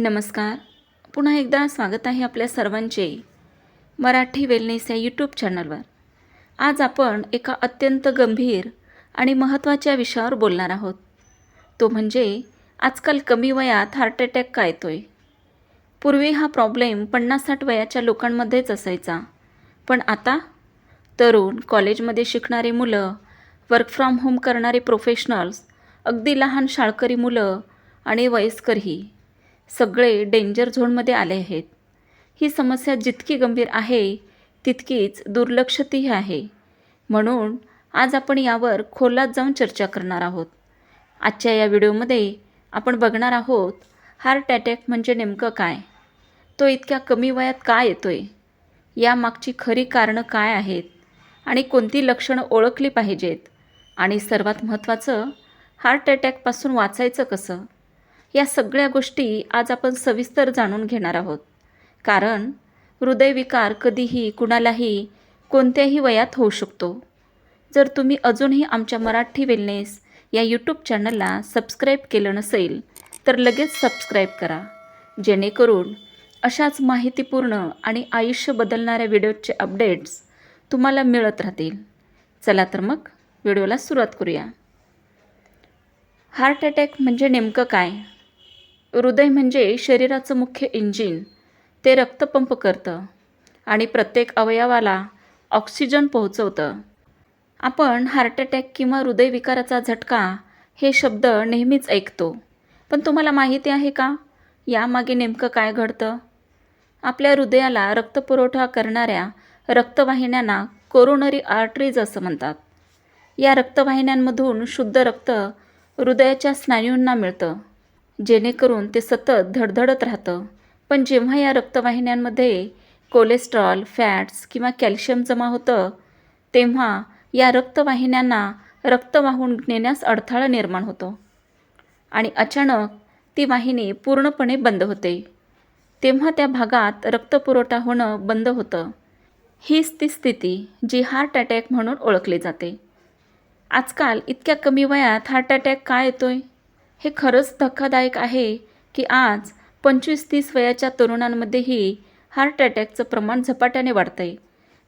नमस्कार. पुन्हा एकदा स्वागत आहे आपल्या सर्वांचे मराठी वेलनेस या यूट्यूब चॅनलवर आज आपण एका अत्यंत गंभीर आणि महत्त्वाच्या विषयावर बोलणार आहोत. तो म्हणजे आजकाल कमी वयात हार्ट अटॅक का आहे पूर्वी हा प्रॉब्लेम पन्नास साठ वयाच्या लोकांमध्येच असायचा. पण आता? तरुण कॉलेजमध्ये शिकणारी मुलं वर्क फ्रॉम होम करणारे प्रोफेशनल्स अगदी लहान शाळकरी मुलं आणि वयस्करही सगळे डेंजर झोनमध्ये आले आहेत. ही समस्या जितकी गंभीर आहे तितकीच दुर्लक्षितही आहे. म्हणून आज आपण यावर खोलात जाऊन चर्चा करणार आहोत. आजच्या या व्हिडिओमध्ये आपण बघणार आहोत हार्ट अटॅक म्हणजे नेमकं काय? तो इतक्या कमी वयात का येतो आहे यामागची खरी कारणं काय आहेत? आणि कोणती लक्षणं ओळखली पाहिजेत? आणि सर्वात महत्त्वाचं हार्ट अटॅकपासून वाचायचं कसं? या सगळ्या गोष्टी आज आपण सविस्तर जाणून घेणार आहोत. कारण हृदयविकार कधीही कुणालाही कोणत्याही वयात होऊ शकतो. जर तुम्ही अजूनही आमच्या मराठी वेलनेस या यूट्यूब चॅनलला सबस्क्राईब केलं नसेल तर लगेच सबस्क्राईब करा. जेणेकरून अशाच माहितीपूर्ण आणि आयुष्य बदलणाऱ्या व्हिडिओचे अपडेट्स तुम्हाला मिळत राहतील. चला तर मग व्हिडिओला सुरुवात करूया. हार्ट अटॅक म्हणजे नेमकं काय? हृदय म्हणजे शरीराचं मुख्य इंजिन. ते रक्तपंप करतं आणि प्रत्येक अवयवाला ऑक्सिजन पोहोचवतं. आपण हार्ट अटॅक किंवा हृदयविकाराचा झटका हे शब्द नेहमीच ऐकतो. पण तुम्हाला माहिती आहे का? यामागे नेमकं काय घडतं? आपल्या हृदयाला रक्तपुरवठा करणाऱ्या रक्तवाहिन्यांना कोरोनरी आर्टरीज असं म्हणतात. या रक्तवाहिन्यांमधून शुद्ध रक्त हृदयाच्या स्नायूंना मिळतं. जेणेकरून ते सतत धडधडत राहतं. पण जेव्हा या रक्तवाहिन्यांमध्ये कोलेस्ट्रॉल फॅट्स किंवा कॅल्शियम जमा होतं तेव्हा या रक्तवाहिन्यांना रक्त वाहून नेण्यास अडथळा निर्माण होतो. आणि अचानक ती वाहिनी पूर्णपणे बंद होते. तेव्हा त्या भागात रक्तपुरवठा होणं बंद होतं. हीच ती स्थिती जी हार्ट अटॅक म्हणून ओळखली जाते. आजकाल इतक्या कमी वयात हार्ट अटॅक का येतोय? हे खरंच धक्कादायक आहे की आज पंचवीस तीस वयाच्या तरुणांमध्येही हार्ट अटॅकचं प्रमाण झपाट्याने वाढतं आहे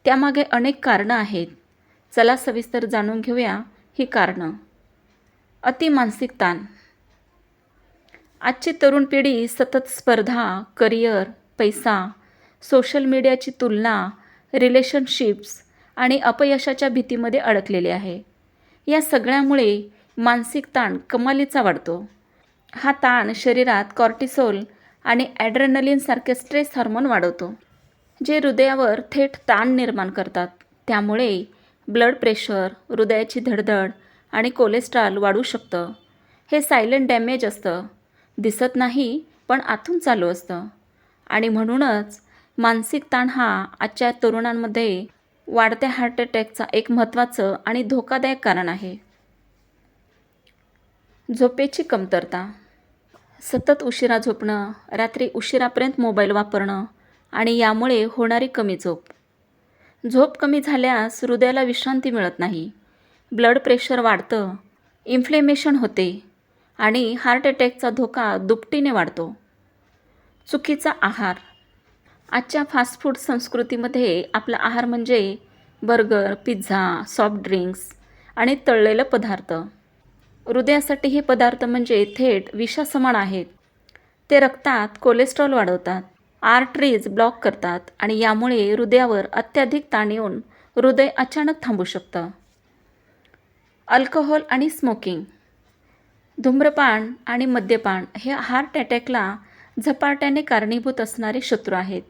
त्यामागे अनेक कारणं आहेत. चला सविस्तर जाणून घेऊया ही कारणं. अति मानसिक ताण. आजची तरुण पिढी सतत स्पर्धा करिअर पैसा सोशल मीडियाची तुलना रिलेशनशिप्स आणि अपयशाच्या भीतीमध्ये अडकलेली आहे. या सगळ्यामुळे मानसिक ताण कमालीचा वाढतो. हा ताण शरीरात कॉर्टिसोल आणि ॲड्रेनलिनसारखे स्ट्रेस हार्मोन वाढवतो जे हृदयावर थेट ताण निर्माण करतात. त्यामुळे ब्लड प्रेशर हृदयाची धडधड आणि कोलेस्ट्रॉल वाढू शकतं. हे सायलेंट डॅमेज असतं. दिसत नाही पण आतून चालू असतं. आणि म्हणूनच मानसिक ताण हा आजच्या तरुणांमध्ये वाढत्या हार्ट अटॅकचा एक महत्त्वाचं आणि धोकादायक कारण आहे. झोपेची कमतरता. सतत उशिरा झोपणं रात्री उशिरापर्यंत मोबाईल वापरणं आणि यामुळे होणारी कमी झोप. झोप कमी झाल्यास हृदयाला विश्रांती मिळत नाही. ब्लड प्रेशर वाढतं इन्फ्लेमेशन होते आणि हार्ट अटॅकचा धोका दुपटीने वाढतो. चुकीचा आहार. आजच्या फास्ट फूड संस्कृतीमध्ये आपला आहार म्हणजे बर्गर पिझ्झा सॉफ्ट ड्रिंक्स आणि तळलेलं पदार्थ. हृदयासाठी हे पदार्थ म्हणजे थेट विषासमान आहेत. ते रक्तात कोलेस्ट्रॉल वाढवतात आर्टरीज ब्लॉक करतात आणि यामुळे हृदयावर अत्याधिक ताण येऊन हृदय अचानक थांबू शकतं. अल्कोहोल आणि स्मोकिंग धूम्रपान आणि मद्यपान हे हार्ट अटॅकला झपाट्याने कारणीभूत असणारे शत्रू आहेत.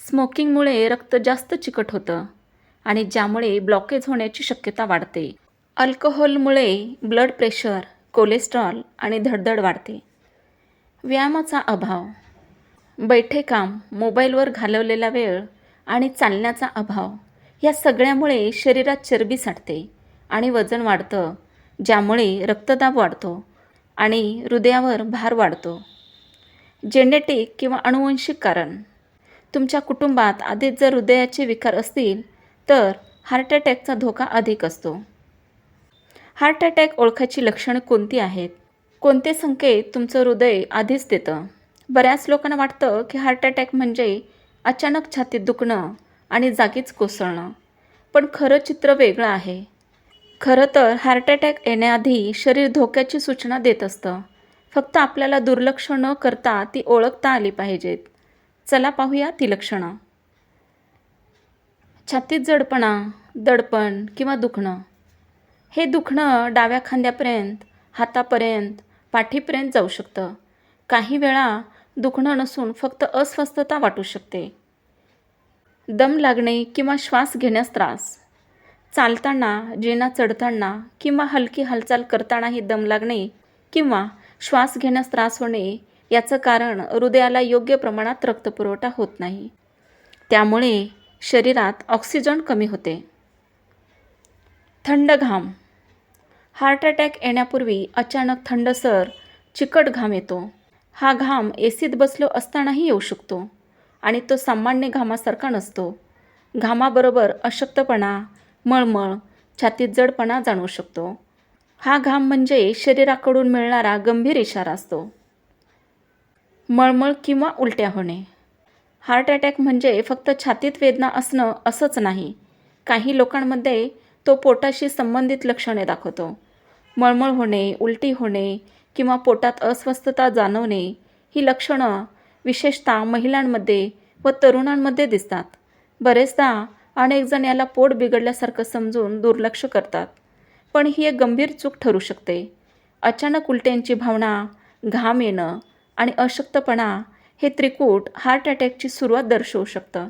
स्मोकिंगमुळे रक्त जास्त चिकट होतं आणि ज्यामुळे ब्लॉकेज होण्याची शक्यता वाढते. अल्कोहोलमुळे ब्लड प्रेशर कोलेस्ट्रॉल आणि धडधड वाढते. व्यायामाचा अभाव. बैठे काम मोबाईलवर घालवलेला वेळ आणि चालण्याचा अभाव या सगळ्यामुळे शरीरात चरबी साठते आणि वजन वाढतं ज्यामुळे रक्तदाब वाढतो आणि हृदयावर भार वाढतो. जेनेटिक किंवा अनुवंशिक कारण. तुमच्या कुटुंबात आधीच जर हृदयाचे विकार असतील तर हार्ट अटॅकचा धोका अधिक असतो. हार्ट अटॅक ओळखायची लक्षणं कोणती आहेत? कोणते संकेत तुमचं हृदय आधीच देतं? बऱ्याच लोकांना वाटतं की हार्ट अटॅक म्हणजे अचानक छातीत दुखणं आणि जागीच कोसळणं. पण खरं चित्र वेगळं आहे. खरं तर हार्ट अटॅक येण्याआधी शरीर धोक्याची सूचना देत असतं. फक्त आपल्याला दुर्लक्ष न करता ती ओळखता आली पाहिजेत. चला पाहूया ती लक्षणं. छातीत जडपणा दडपण किंवा दुखणं. हे दुखणं डाव्या खांद्यापर्यंत हातापर्यंत पाठीपर्यंत जाऊ शकतं. काही वेळा दुखणं नसून फक्त अस्वस्थता वाटू शकते. दम लागणे किंवा श्वास घेण्यास त्रास. चालताना जिना चढताना किंवा हलकी हालचाल करतानाही दम लागणे किंवा श्वास घेण्यास त्रास होणे याचं कारण हृदयाला योग्य प्रमाणात रक्तपुरवठा होत नाही. त्यामुळे शरीरात ऑक्सिजन कमी होते. थंड घाम. हार्ट अटॅक येण्यापूर्वी अचानक थंडसर चिकट घाम येतो. हा घाम एसीत बसलो असतानाही येऊ शकतो आणि तो सामान्य घामासारखा नसतो. घामाबरोबर अशक्तपणा मळमळ छातीत जडपणा जाणवू शकतो. हा घाम म्हणजे शरीराकडून मिळणारा गंभीर इशारा असतो. मळमळ किंवा उलट्या होणे. हार्ट अटॅक म्हणजे फक्त छातीत वेदना असणं असंच नाही. काही लोकांमध्ये तो पोटाशी संबंधित लक्षणे दाखवतो. मळमळ होणे उलटी होणे किंवा पोटात अस्वस्थता जाणवणे ही लक्षणं विशेषतः महिलांमध्ये व तरुणांमध्ये दिसतात. बरेचदा अनेक जण याला पोट बिघडल्यासारखं समजून दुर्लक्ष करतात. पण ही एक गंभीर चूक ठरू शकते. अचानक उलट्यांची भावना घाम येणं आणि अशक्तपणा हे त्रिकूट हार्ट अटॅकची सुरुवात दर्शवू शकतं.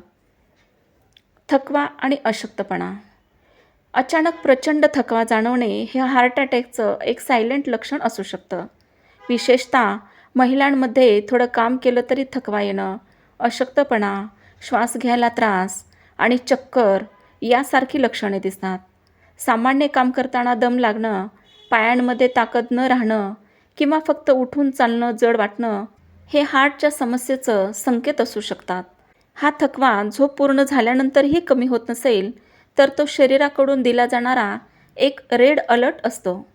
थकवा आणि अशक्तपणा. अचानक प्रचंड थकवा जाणवणे हे हार्ट अटॅकचं एक सायलेंट लक्षण असू शकतं. विशेषतः महिलांमध्ये थोडं काम केलं तरी थकवा येणं अशक्तपणा श्वास घ्यायला त्रास आणि चक्कर यासारखी लक्षणे दिसतात. सामान्य काम करताना दम लागणं पायांमध्ये ताकद न राहणं किंवा फक्त उठून चालणं जड वाटणं हे हार्टच्या समस्येचं संकेत असू शकतात. हा थकवा झोप पूर्ण झाल्यानंतरही कमी होत नसेल तर तो शरीराकडून दिला जाणारा एक रेड अलर्ट असतो.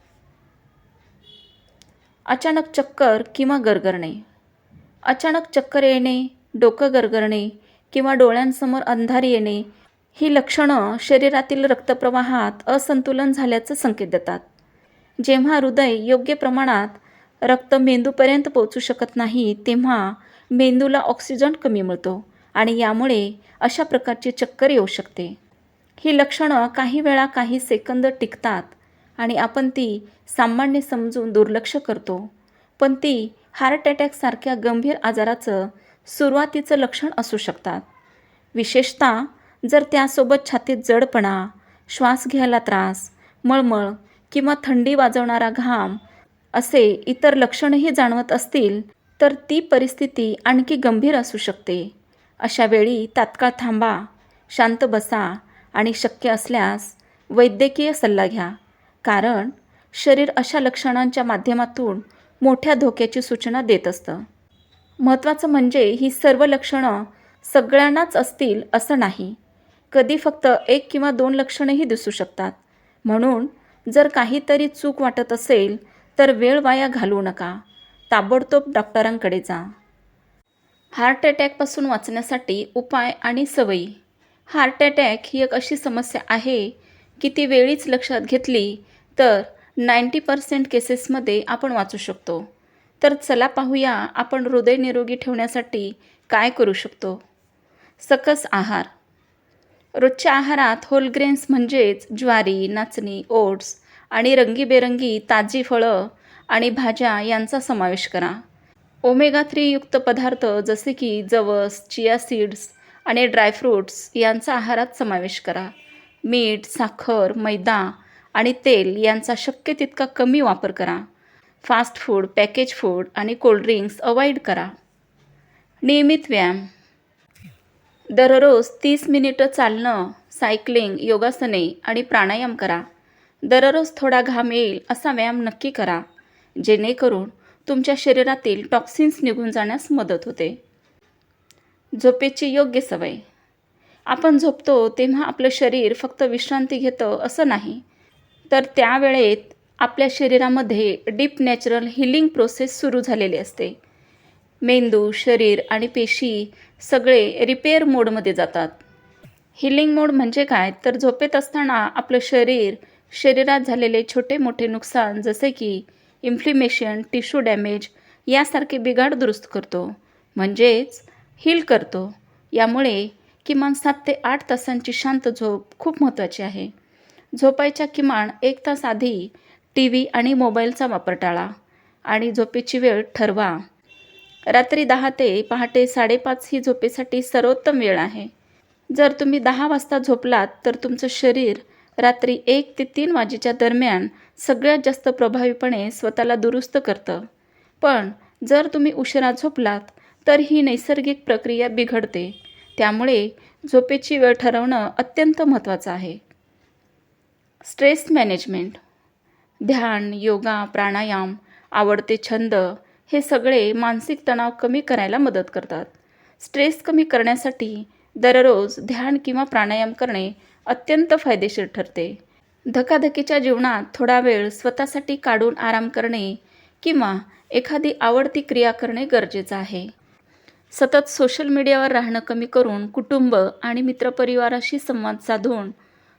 अचानक चक्कर किंवा गरगरणे. अचानक चक्कर येणे डोकं गरगरणे किंवा डोळ्यांसमोर अंधारी येणे ही लक्षणं शरीरातील रक्तप्रवाहात असंतुलन झाल्याचं संकेत देतात. जेव्हा हृदय योग्य प्रमाणात रक्त मेंदूपर्यंत पोचू शकत नाही तेव्हा मेंदूला ऑक्सिजन कमी मिळतो आणि यामुळे अशा प्रकारची चक्कर येऊ शकते. ही लक्षणं काही वेळा काही सेकंद टिकतात आणि आपण ती सामान्य समजून दुर्लक्ष करतो. पण ती हार्ट अटॅकसारख्या गंभीर आजाराचं सुरुवातीचं लक्षण असू शकतात. विशेषतः जर त्यासोबत छातीत जडपणा श्वास घ्यायला त्रास मळमळ किंवा थंडी वाजवणारा घाम असे इतर लक्षणही जाणवत असतील तर ती परिस्थिती आणखी गंभीर असू शकते. अशा वेळी तात्काळ थांबा शांत बसा आणि शक्य असल्यास वैद्यकीय सल्ला घ्या. कारण शरीर अशा लक्षणांच्या माध्यमातून मोठ्या धोक्याची सूचना देत असतं. महत्त्वाचं म्हणजे ही सर्व लक्षणं सगळ्यांनाच असतील असं नाही. कधी फक्त एक किंवा दोन लक्षणंही दिसू शकतात. म्हणून जर काहीतरी चूक वाटत असेल तर वेळ वाया घालवू नका. ताबडतोब डॉक्टरांकडे जा. हार्ट अटॅकपासून वाचण्यासाठी उपाय आणि सवयी. हार्ट अटॅक ही एक अशी समस्या आहे की ती वेळीच लक्षात घेतली तर नाईंटी पर्सेंट केसेसमध्ये आपण वाचू शकतो. तर चला पाहूया आपण हृदय निरोगी ठेवण्यासाठी काय करू शकतो. सकस आहार. रोजच्या आहारात होलग्रेन्स म्हणजेच ज्वारी नाचणी ओट्स आणि रंगीबेरंगी ताजी फळं आणि भाज्या यांचा समावेश करा. ओमेगा थ्रीयुक्त पदार्थ जसे की जवस चिया सीड्स आणि ड्रायफ्रूट्स यांचा आहारात समावेश करा. मीठ साखर मैदा आणि तेल यांचा शक्य तितका कमी वापर करा. फास्ट फूड पॅकेज फूड आणि कोल्ड्रिंक्स अवॉइड करा. नियमित व्यायाम. दररोज तीस मिनिटं चालणं सायकलिंग योगासने आणि प्राणायाम करा. दररोज थोडा घाम येईल असा व्यायाम नक्की करा. जेणेकरून तुमच्या शरीरातील टॉक्सिन्स निघून जाण्यास मदत होते. झोपेची योग्य सवय. आपण झोपतो तेव्हा आपलं शरीर फक्त विश्रांती घेतं असं नाही. तर त्यावेळेत आपल्या शरीरामध्ये डीप नॅचरल हिलिंग प्रोसेस सुरू झालेली असते. मेंदू शरीर आणि पेशी सगळे रिपेअर मोडमध्ये जातात. हिलिंग मोड म्हणजे काय? तर झोपेत असताना आपलं शरीर शरीरात झालेले छोटे मोठे नुकसान जसे की इन्फ्लिमेशन टिश्यू डॅमेज यासारखे बिघाड दुरुस्त करतो. म्हणजेच हील करतो. यामुळे किमान सात ते आठ तासांची शांत झोप खूप महत्त्वाची आहे. झोपायच्या किमान एक तास आधी टी व्ही आणि मोबाईलचा वापर टाळा आणि झोपेची वेळ ठरवा. रात्री दहा ते पहाटे साडेपाच ही झोपेसाठी सर्वोत्तम वेळ आहे. जर तुम्ही दहा वाजता झोपलात तर तुमचं शरीर रात्री एक ते तीन वाजेच्या दरम्यान सगळ्यात जास्त प्रभावीपणे स्वतःला दुरुस्त करतं. पण जर तुम्ही उशिरा झोपलात तर ही नैसर्गिक प्रक्रिया बिघडते. त्यामुळे झोपेची वेळ ठरवणं अत्यंत महत्त्वाचं आहे. स्ट्रेस मॅनेजमेंट ध्यान योगा प्राणायाम आवडते छंद हे सगळे मानसिक तणाव कमी करायला मदत करतात. स्ट्रेस कमी करण्यासाठी दररोज ध्यान किंवा प्राणायाम करणे अत्यंत फायदेशीर ठरते. धकाधकीच्या जीवनात थोडा वेळ स्वतःसाठी काढून आराम करणे किंवा एखादी आवडती क्रिया करणे गरजेचं आहे. सतत सोशल मीडियावर राहणं कमी करून कुटुंब आणि मित्रपरिवाराशी संवाद साधून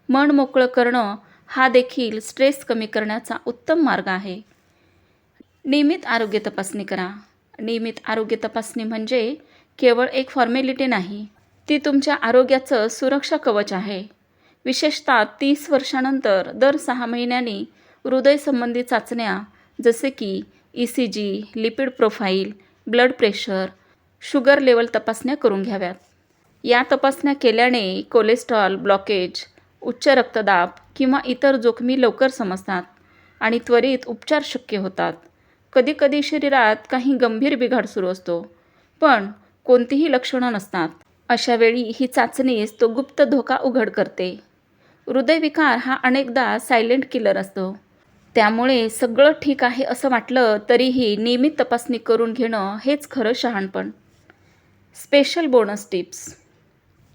मन मोकळं करणं हा देखील स्ट्रेस कमी करण्याचा उत्तम मार्ग आहे. नियमित आरोग्य तपासणी करा. नियमित आरोग्य तपासणी म्हणजे केवळ एक फॉर्मॅलिटी नाही ती तुमच्या आरोग्याचं सुरक्षा कवच आहे. विशेषतः तीस वर्षानंतर दर सहा महिन्यांनी हृदयसंबंधी चाचण्या जसे की E C G lipid profile blood pressure sugar level तपासण्या करून घ्याव्यात. या तपासण्या केल्याने कोलेस्ट्रॉल ब्लॉकेज उच्च रक्तदाब किंवा इतर जोखमी लवकर समजतात आणि त्वरित उपचार शक्य होतात. कधीकधी शरीरात काही गंभीर बिघाड सुरू असतो पण कोणतीही लक्षणं नसतात. अशावेळी ही चाचणीच तो गुप्त धोका उघड करते. हृदयविकार हा अनेकदा सायलेंट किलर असतो. त्यामुळे सगळं ठीक आहे असं वाटलं तरीही नियमित तपासणी करून घेणं हेच खरं शहाणपण. Special bonus tips.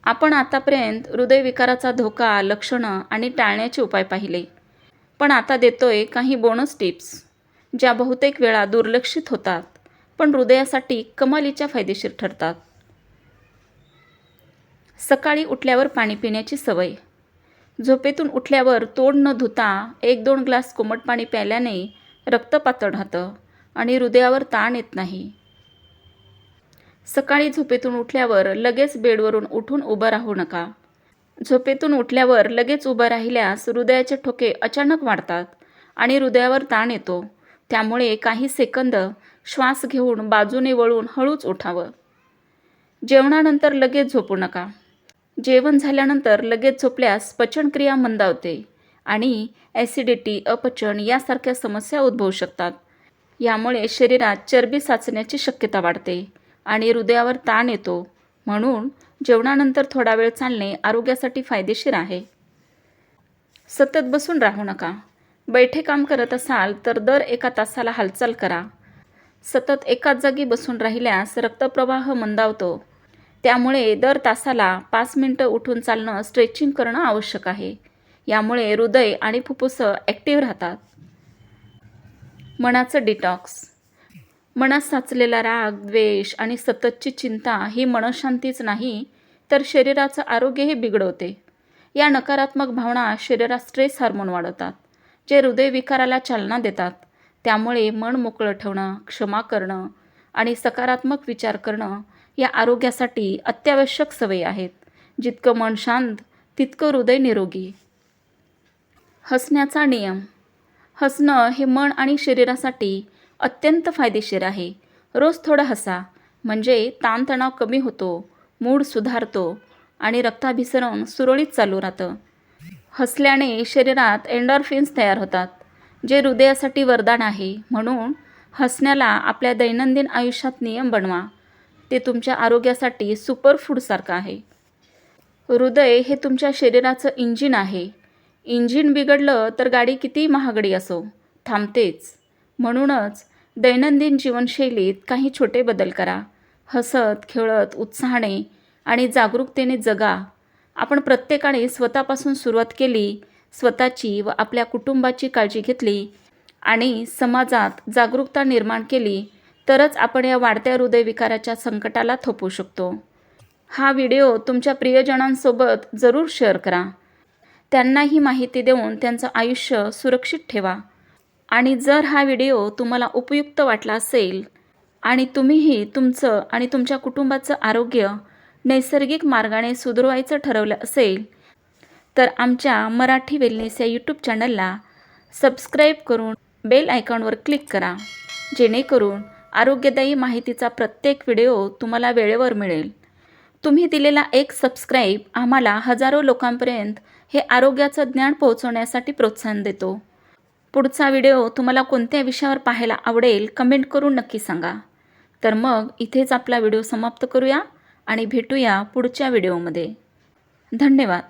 आपण आतापर्यंत हृदयविकाराचा धोका लक्षणं आणि टाळण्याचे उपाय पाहिले. पण आता देतोय काही बोनस टिप्स ज्या बहुतेक वेळा दुर्लक्षित होतात पण हृदयासाठी कमालीच्या फायदेशीर ठरतात. सकाळी उठल्यावर पाणी पिण्याची सवय. झोपेतून उठल्यावर तोंड न धुता एक दोन ग्लास कोमट पाणी प्यायल्याने रक्त पातळ राहतं आणि हृदयावर ताण येत नाही. सकाळी झोपेतून उठल्यावर लगेच बेडवरून उठून उभं राहू नका. झोपेतून उठल्यावर लगेच उभं राहिल्यास हृदयाचे ठोके अचानक वाढतात आणि हृदयावर ताण येतो. त्यामुळे काही सेकंद श्वास घेऊन बाजूने वळून हळूच उठावं. जेवणानंतर लगेच झोपू नका. जेवण झाल्यानंतर लगेच झोपल्यास पचनक्रिया मंदावते आणि ॲसिडिटी अपचन यासारख्या समस्या उद्भवू शकतात. यामुळे शरीरात चरबी साचण्याची शक्यता वाढते. आणि हृदयावर ताण येतो. म्हणून जेवणानंतर थोडा वेळ चालणे आरोग्यासाठी फायदेशीर आहे. सतत बसून राहू नका. बैठे काम करत असाल तर दर एका तासाला हालचाल करा. सतत एकाच जागी बसून राहिल्यास रक्तप्रवाह मंदावतो. त्यामुळे दर तासाला पाच मिनटं उठून चालणं स्ट्रेचिंग करणं आवश्यक आहे. यामुळे हृदय आणि फुफ्फुसं ॲक्टिव्ह राहतात. मनाचं डिटॉक्स. मनात साचलेला राग द्वेष आणि सततची चिंता ही मनशांतीच नाही तर शरीराचं आरोग्यही बिघडवते. या नकारात्मक भावना शरीरात स्ट्रेस हार्मोन वाढवतात जे हृदयविकाराला चालना देतात. त्यामुळे मन मोकळं ठेवणं क्षमा करणं आणि सकारात्मक विचार करणं या आरोग्यासाठी अत्यावश्यक सवयी आहेत. जितकं मन शांत तितकं हृदय निरोगी. हसण्याचा नियम. हसणं हे मन आणि शरीरासाठी अत्यंत फायदेशीर आहे. रोज थोडं हसा म्हणजे ताणतणाव कमी होतो मूड सुधारतो आणि रक्ताभिसरण सुरळीत चालू राहतं. हसल्याने शरीरात एंडॉर्फिन्स तयार होतात जे हृदयासाठी वरदान आहे. म्हणून हसण्याला आपल्या दैनंदिन आयुष्यात नियम बनवा. ते तुमच्या आरोग्यासाठी सुपरफूडसारखं आहे. हृदय हे तुमच्या शरीराचं इंजिन आहे. इंजिन बिघडलं तर गाडी किती महागडी असो थांबतेच. म्हणूनच दैनंदिन जीवनशैलीत काही छोटे बदल करा. हसत खेळत उत्साहाने आणि जागरूकतेने जगा. आपण प्रत्येकाने स्वतःपासून सुरुवात केली स्वतःची व आपल्या कुटुंबाची काळजी घेतली आणि समाजात जागरूकता निर्माण केली तरच आपण या वाढत्या हृदयविकाराच्या संकटाला थोपवू शकतो. हा व्हिडिओ तुमच्या प्रियजनांसोबत जरूर शेअर करा. त्यांना ही माहिती देऊन त्यांचं आयुष्य सुरक्षित ठेवा. आणि जर हा व्हिडिओ तुम्हाला उपयुक्त वाटला असेल आणि तुम्हीही तुमचं आणि तुमच्या कुटुंबाचं आरोग्य नैसर्गिक मार्गाने सुधारवायचं ठरवलं असेल तर आमच्या मराठी वेलनेस या यूट्यूब चॅनलला सबस्क्राईब करून बेल आयकॉनवर क्लिक करा जेणेकरून आरोग्यदायी माहितीचा प्रत्येक व्हिडिओ तुम्हाला वेळेवर मिळेल. तुम्ही दिलेला एक सबस्क्राईब आम्हाला हजारो लोकांपर्यंत हे आरोग्याचं ज्ञान पोहोचवण्यासाठी प्रोत्साहन देतो. पुढचा व्हिडिओ तुम्हाला कोणत्या विषयावर पाहायला आवडेल कमेंट करून नक्की सांगा. तर मग इथेच आपला व्हिडिओ समाप्त करूया आणि भेटूया पुढच्या व्हिडिओमध्ये. धन्यवाद.